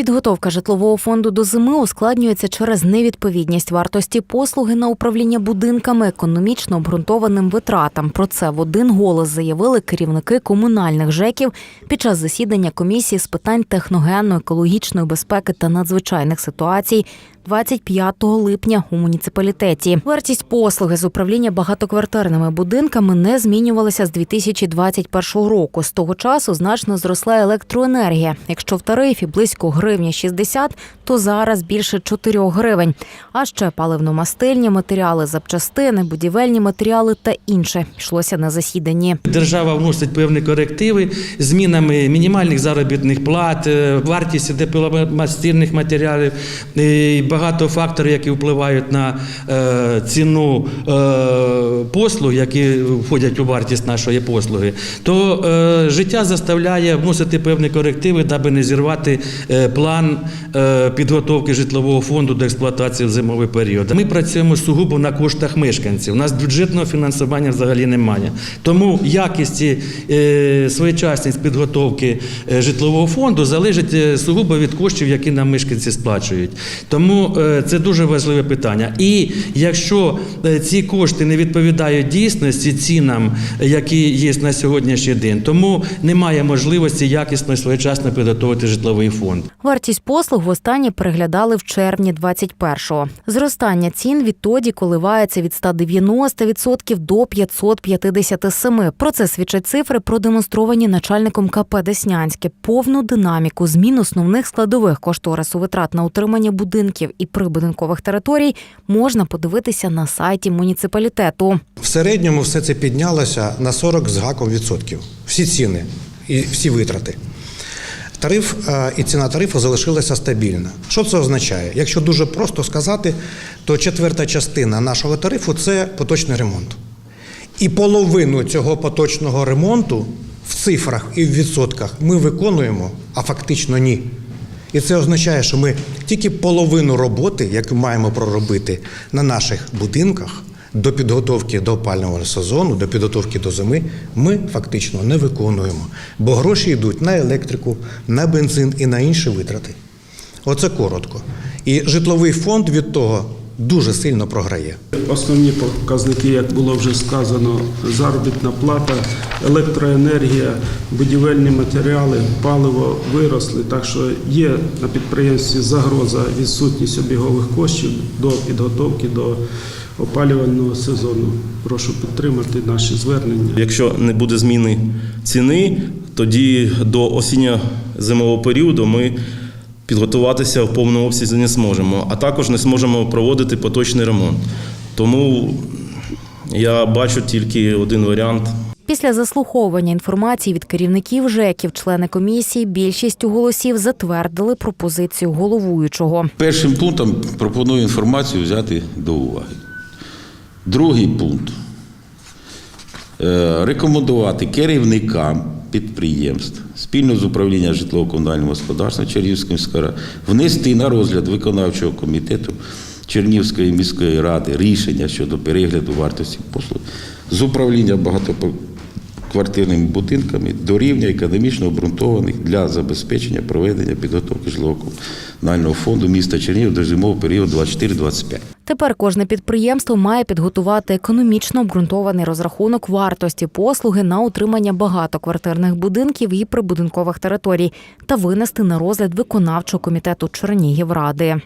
Підготовка житлового фонду до зими ускладнюється через невідповідність вартості послуги на управління будинками економічно обґрунтованим витратам. Про це в один голос заявили керівники комунальних ЖЕКів під час засідання комісії з питань техногенно-екологічної безпеки та надзвичайних ситуацій 25 липня у муніципалітеті. Вартість послуги з управління багатоквартирними будинками не змінювалася з 2021 року. З того часу значно зросла електроенергія. Якщо в тарифі близько гривні 60, то зараз більше 4 гривень. А ще паливно-мастильні матеріали, запчастини, будівельні матеріали та інше йшлося на засіданні. Держава вносить певні корективи змінами мінімальних заробітних плат, е, вартість тепломастильних матеріалів, і багато факторів, які впливають на е, ціну е, послуг, які входять у вартість нашої послуги, то е, життя заставляє вносити певні корективи, даби не зірвати е, план е, підготовки житлового фонду до експлуатації в зимовий період. Ми працюємо сугубо на коштах мешканців. У нас бюджетного фінансування взагалі немає. Тому якість і е, своєчасність підготовки е, житлового фонду залежить сугубо від коштів, які нам мешканці сплачують. Тому це дуже важливе питання. І якщо ці кошти не відповідають дійсності цінам, які є на сьогоднішній день, тому немає можливості якісно і своєчасно підготувати житловий фонд. Вартість послуг востаннє переглядали в червні 21-го. Зростання цін відтоді коливається від 190% до 557%. Про це свідчать цифри, продемонстровані начальником КП Деснянське. Повну динаміку змін основних складових кошторису витрат на утримання будинків і прибудинкових територій можна подивитися на сайті муніципалітету. В середньому все це піднялося на 40 з гаком відсотків. Всі ціни і всі витрати. Тариф е, і ціна тарифу залишилася стабільна. Що це означає? Якщо дуже просто сказати, то четверта частина нашого тарифу це поточний ремонт. І половину цього поточного ремонту в цифрах і в відсотках ми виконуємо, а фактично ні. І це означає, що ми тільки половину роботи, яку маємо проробити на наших будинках до підготовки до опального сезону, до підготовки до зими, ми фактично не виконуємо. Бо гроші йдуть на електрику, на бензин і на інші витрати. Оце коротко. І житловий фонд від того дуже сильно програє. Основні показники, як було вже сказано, заробітна плата, електроенергія, будівельні матеріали, паливо виросли. Так що є на підприємстві загроза відсутність обігових коштів до підготовки до опалювального сезону. Прошу підтримати наші звернення. Якщо не буде зміни ціни, тоді до осінньо-зимового періоду ми підготуватися в повному обсязі не зможемо, а також не зможемо проводити поточний ремонт. Тому я бачу тільки один варіант. Після заслуховування інформації від керівників ЖЕКів члени комісії більшістю голосів затвердили пропозицію головуючого. Першим пунктом пропоную інформацію взяти до уваги. Другий пункт. Е, Рекомендувати керівникам підприємств спільно з управлінням житлово-комунального господарства Чернігівської міської ради внести на розгляд виконавчого комітету Чернігівської міської ради рішення щодо перегляду вартості послуг з управління багатоквартирними будинками до рівня економічно обґрунтованих для забезпечення проведення підготовки житлово-комунального фонду міста Чернігів до зимового періоду 24-25. Тепер кожне підприємство має підготувати економічно обґрунтований розрахунок вартості послуги на утримання багатоквартирних будинків і прибудинкових територій та винести на розгляд виконавчого комітету Чернігівради.